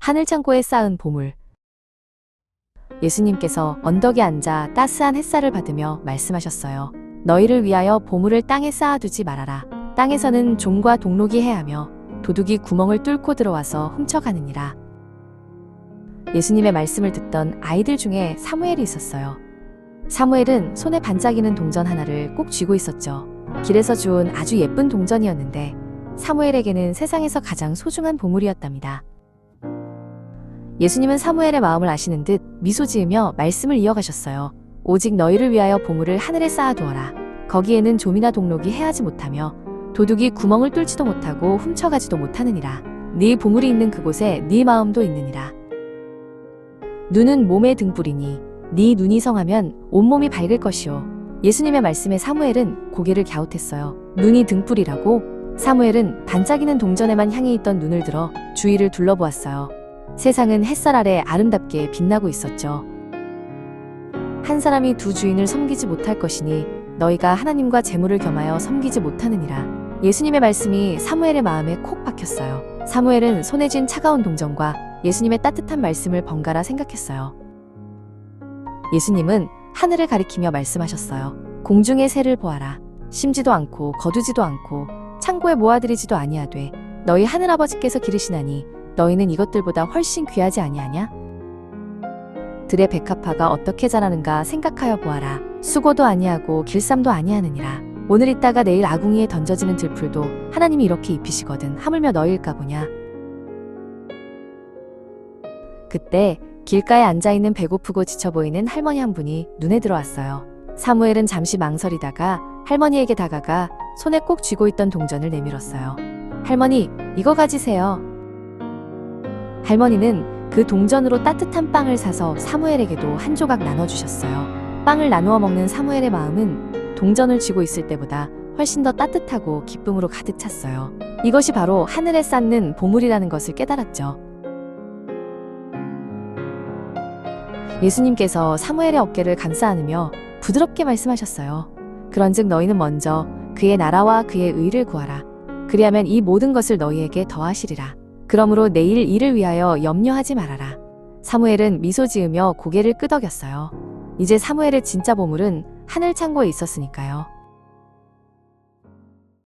하늘 창고에 쌓은 보물. 예수님께서 언덕에 앉아 따스한 햇살을 받으며 말씀하셨어요. 너희를 위하여 보물을 땅에 쌓아두지 말아라. 땅에서는 종과 동록이 해하며 도둑이 구멍을 뚫고 들어와서 훔쳐가느니라. 예수님의 말씀을 듣던 아이들 중에 사무엘이 있었어요. 사무엘은 손에 반짝이는 동전 하나를 꼭 쥐고 있었죠. 길에서 주운 아주 예쁜 동전이었는데 사무엘에게는 세상에서 가장 소중한 보물이었답니다. 예수님은 사무엘의 마음을 아시는 듯 미소 지으며 말씀을 이어가셨어요. 오직 너희를 위하여 보물을 하늘에 쌓아두어라. 거기에는 좀이나 동록이 해하지 못하며 도둑이 구멍을 뚫지도 못하고 훔쳐가지도 못하느니라. 네 보물이 있는 그곳에 네 마음도 있느니라. 눈은 몸의 등불이니 네 눈이 성하면 온몸이 밝을 것이요. 예수님의 말씀에 사무엘은 고개를 갸웃했어요. 눈이 등불이라고? 사무엘은 반짝이는 동전에만 향해 있던 눈을 들어 주위를 둘러보았어요. 세상은 햇살 아래 아름답게 빛나고 있었죠. 한 사람이 두 주인을 섬기지 못할 것이니 너희가 하나님과 재물을 겸하여 섬기지 못하느니라. 예수님의 말씀이 사무엘의 마음에 콕 박혔어요. 사무엘은 손에 쥔 차가운 동전과 예수님의 따뜻한 말씀을 번갈아 생각했어요. 예수님은 하늘을 가리키며 말씀하셨어요. 공중의 새를 보아라. 심지도 않고 거두지도 않고 창고에 모아들이지도 아니하되 너희 하늘 아버지께서 기르시나니 너희는 이것들보다 훨씬 귀하지 아니하냐? 들의 백합화가 어떻게 자라는가 생각하여 보아라. 수고도 아니하고 길쌈도 아니하느니라. 오늘 있다가 내일 아궁이에 던져지는 들풀도 하나님이 이렇게 입히시거든 하물며 너희일까 보냐. 그때 길가에 앉아있는 배고프고 지쳐 보이는 할머니 한 분이 눈에 들어왔어요. 사무엘은 잠시 망설이다가 할머니에게 다가가 손에 꼭 쥐고 있던 동전을 내밀었어요. 할머니, 이거 가지세요. 할머니는 그 동전으로 따뜻한 빵을 사서 사무엘에게도 한 조각 나눠주셨어요. 빵을 나누어 먹는 사무엘의 마음은 동전을 쥐고 있을 때보다 훨씬 더 따뜻하고 기쁨으로 가득 찼어요. 이것이 바로 하늘에 쌓는 보물이라는 것을 깨달았죠. 예수님께서 사무엘의 어깨를 감싸 안으며 부드럽게 말씀하셨어요. 그런즉 너희는 먼저 그의 나라와 그의 의를 구하라. 그리하면 이 모든 것을 너희에게 더하시리라. 그러므로 내일 일을 위하여 염려하지 말아라. 사무엘은 미소 지으며 고개를 끄덕였어요. 이제 사무엘의 진짜 보물은 하늘 창고에 있었으니까요.